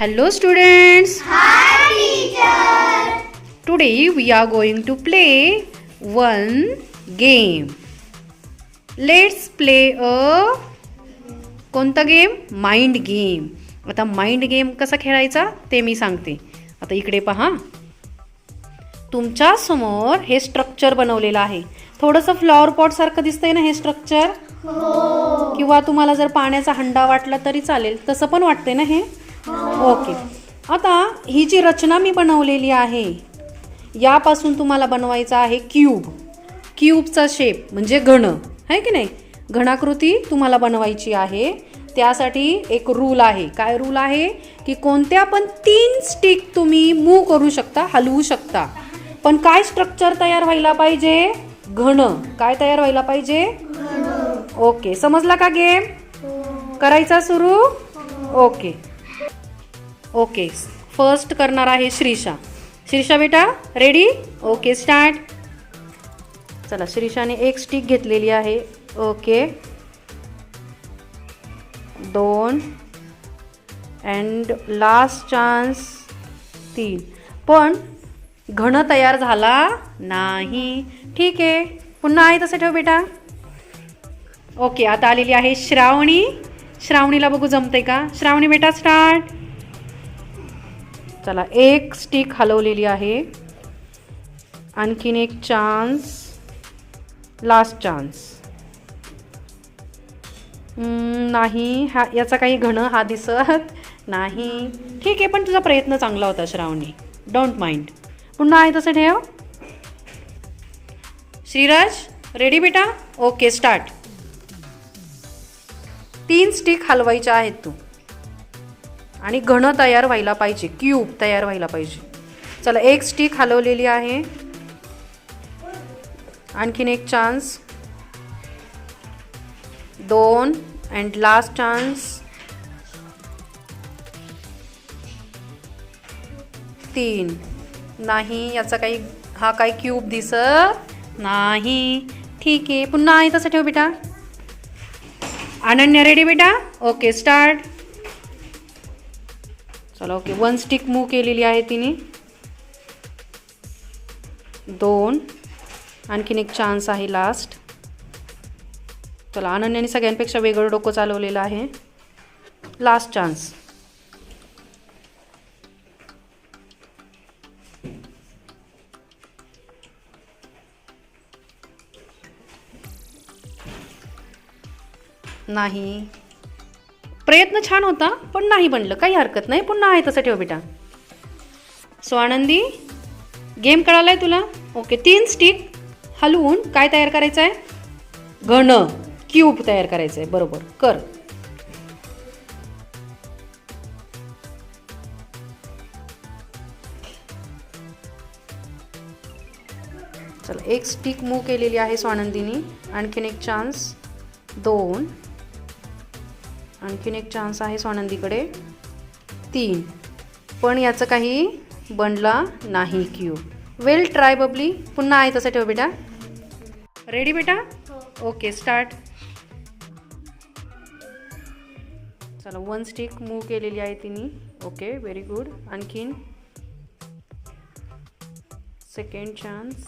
Hello students. Today we are going to play one game. Let's play a कोणता game mind game आता mind game कसा खेळायचा? ते मी सांगते. आता इकडे पहा. तुमच्यासमोर हे स्ट्रक्चर बनवलेलं आहे. थोडंसं फ्लॉवर पॉट सारखं दिसतंय ना हे स्ट्रक्चर किंवा तुम्हाला जर पाण्याचा हंडा वाटला तरी चालेल. तसं पण वाटते ना हे? ओके. आता ही जी रचना मी बनवलेली आहे यापासून तुम्हाला बनवायचा आहे क्यूब. क्यूबचा शेप म्हणजे घन. आहे की नाही? घनाकृती तुम्हाला बनवायची आहे. त्यासाठी एक रूल आहे. काय रूल आहे? की कोणत्या पण तीन स्टिक तुम्ही मूव करू शकता हलवू शकता. पण काय स्ट्रक्चर तयार व्हायला पाहिजे? घन. काय तयार व्हायला पाहिजे? ओके. समजला का गेम करायचा सुरू? ओके. ओके. फर्स्ट करणार आहे श्रीषा. श्रीषा बेटा रेडी ओके स्टार्ट चला श्रीषाने एक स्टिक घेतलेली आहे. ओके. दोन. अँड लास्ट चान्स तीन. पण घण तयार झाला नाही. ठीक आहे. पुन्हा आहे तसं ठेव बेटा. ओके आता आलेली आहे श्रावणी. श्रावणीला बघू जमते का? श्रावणी बेटा स्टार्ट चला एक स्टिक हलवलेली आहे. आणखीन एक चान्स लास्ट चान्स नाही हा याचा काही घण हा दिसत नाही. ठीक आहे पण तुझा प्रयत्न चांगला होता श्रावणी. डोंट माइंड पुन्हा आहे तसं ठेव. श्रीराज रेडी बेटा? ओके स्टार्ट तीन स्टिक हलवायच्या आहेत तू. आणि घन तयार व्हायला पाहिजे क्यूब तयार व्हायला पाहिजे. चला एक स्टिक हलवलेली आहे. आणखीन एक चान्स दोन अँड लास्ट चान्स तीन. नाही याचा काही हा काही क्यूब दिसत नाही. ठीक आहे पुन्हा आहे तसं ठेव बेटा. अनन्या रेडी बेटा? ओके स्टार्ट चला ओके वन स्टिक मूव केलेली आहे तिने. दोन. आणखीन एक चान्स आहे लास्ट चला अनन्याने सगळ्यांपेक्षा वेगळं डोकं चालवलेलं आहे. लास्ट चान्स नाही. प्रयत्न छान होता पण नाही बनलं. काही हरकत नाही. पुन्हा आहे तसं ठेव बेटा. सो आनंदी गेम कळालाय तुला? ओके तीन स्टिक हलवून काय तयार करायचं आहे घन क्यूब तयार करायचं आहे बरोबर कर. चला एक स्टिक मूव केलेली आहे स्वानंदीनी. आणखीन एक चान्स दोन. आणखीन एक चान्स आहे स्वानंदीकडे. तीन. पण याचं काही बनला नाही क्यूब वेल ट्राय बबली. पुन्हा आहे तसं ठेव बेटा. रेडी बेटा? ओके स्टार्ट चला वन स्टिक मूव केलेली आहे तिने. ओके व्हेरी गुड आणखीन. Second chance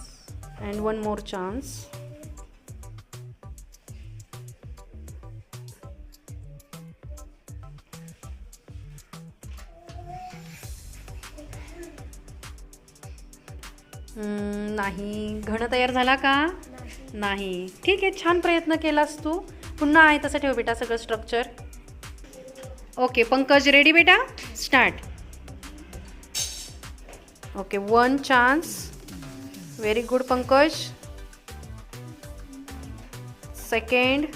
and one more chance नाही. घणं तयार झाला का? नाही. ठीक आहे छान प्रयत्न केलास तू. पुन्हा आहे तसं ठेव बेटा सगळं स्ट्रक्चर ओके पंकज रेडी बेटा? Start okay one chance very good Pankaj. Second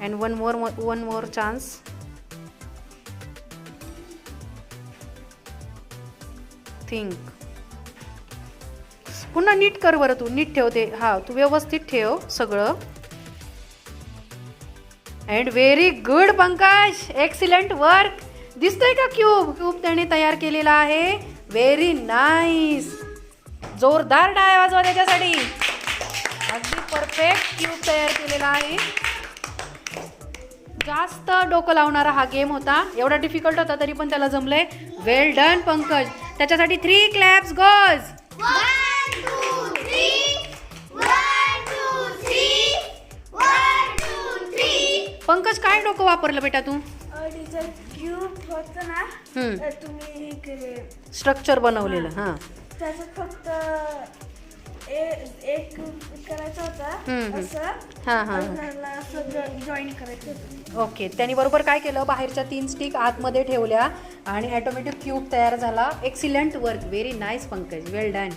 and one more one more chance think पुन्हा नीट कर बरं तू नीट ठेव ते. तू व्यवस्थित ठेव सगळं. And very good Pankaj. Excellent work दिसतोय का क्यूब? क्यूब त्याने तयार केलेला आहे. व्हेरी नाईस जोरदार डाय वाजवा त्याच्यासाठी. अगदी परफेक्ट क्यूब तयार केलेला आहे. जास्त डोकं लावणारा हा गेम होता. एवढा डिफिकल्ट होता तरी पण त्याला जमलंय. वेल डन पंकज. त्याच्यासाठी थ्री क्लॅप्स गर्ल्स पंकज काय डोकं वापरलं बेटा तू? टीचर क्यूब होतं ना हम्म. तर तुम्ही हे केले. स्ट्रक्चर बनवलेलं हां. फक्त ए- एक करायचं हम्म, होतं हम्म. असं. हां हां आणि त्याला असं जॉईन करायचं होतं. ओके त्यांनी बरोबर काय केलं? बाहेरच्या तीन स्टिक आतमध्ये ठेवल्या आणि ॲटोमॅटिक क्यूब तयार झाला. Excellent work very nice Pankaj. Well done